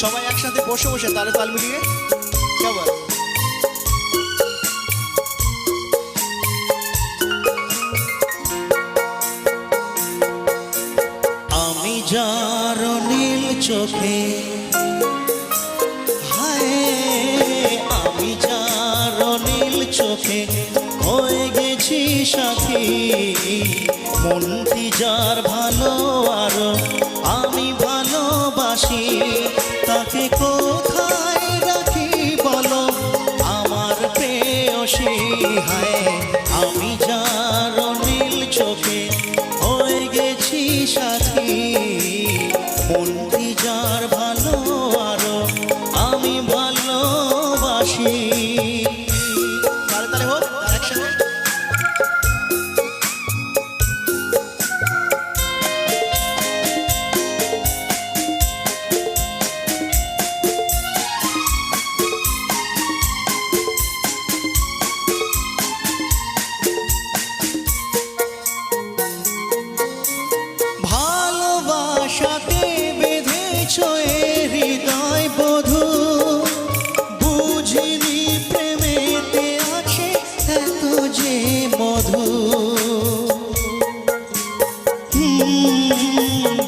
সবাই একসাথে বসে বসে তালে তাল মিলিয়ে কেমন আমি যার নীল চোখে, হায়, আমি যার নীল চোখে হয়ে গেছি সাথী। মনটি যার ভালো আরও আমি যার নীল চোখে হয়ে গেছি সাথী। মনটি যার ভালো আরও আমি ভালোবাসি।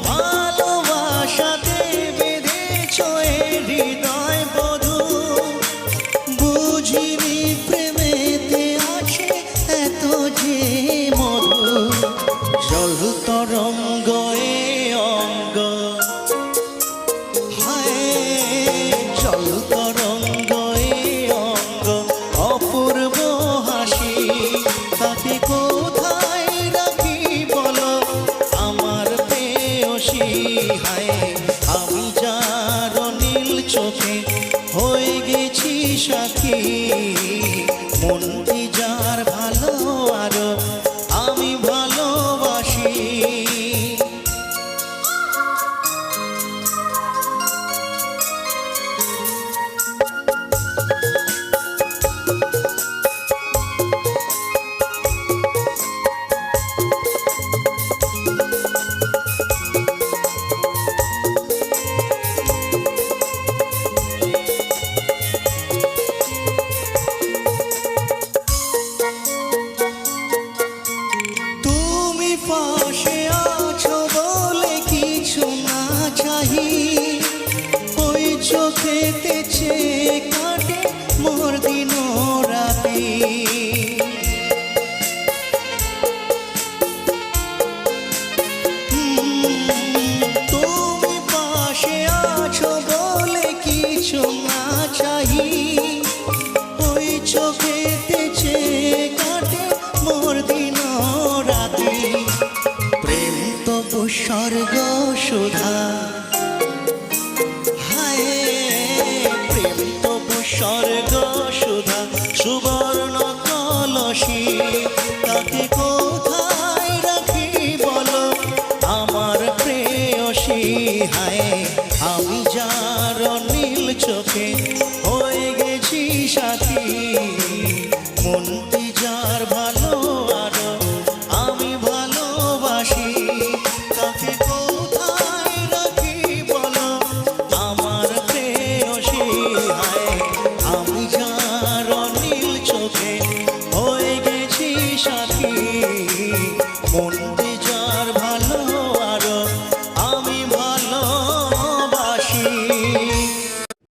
ভালোবাসাতে বেঁধেছ হৃদয় বধু। বুঝিনি প্রেমেতে আছে এত যে মধু। জল তরঙ্গ এ অঙ্গ। হায়, জল তরঙ্গ এ অঙ্গ। অপূর্ব বলে কিছু না চাহি ওই চোখেতে চেয়ে কাটে মোর দিন রাতি। প্রেম তো স্বর্গ সুধা। হায় প্রেম তো স্বর্গ সুধা। সুবর্ণ নীল হয়ে গেছি সাথী। মনটি যার ভালো আরও আমি ভালোবাসি। তাকে কোথায় রাখি বলো? আমার প্রেয়সী হায় আমি যার নীল চোখে হয়ে গেছি সাথী। মন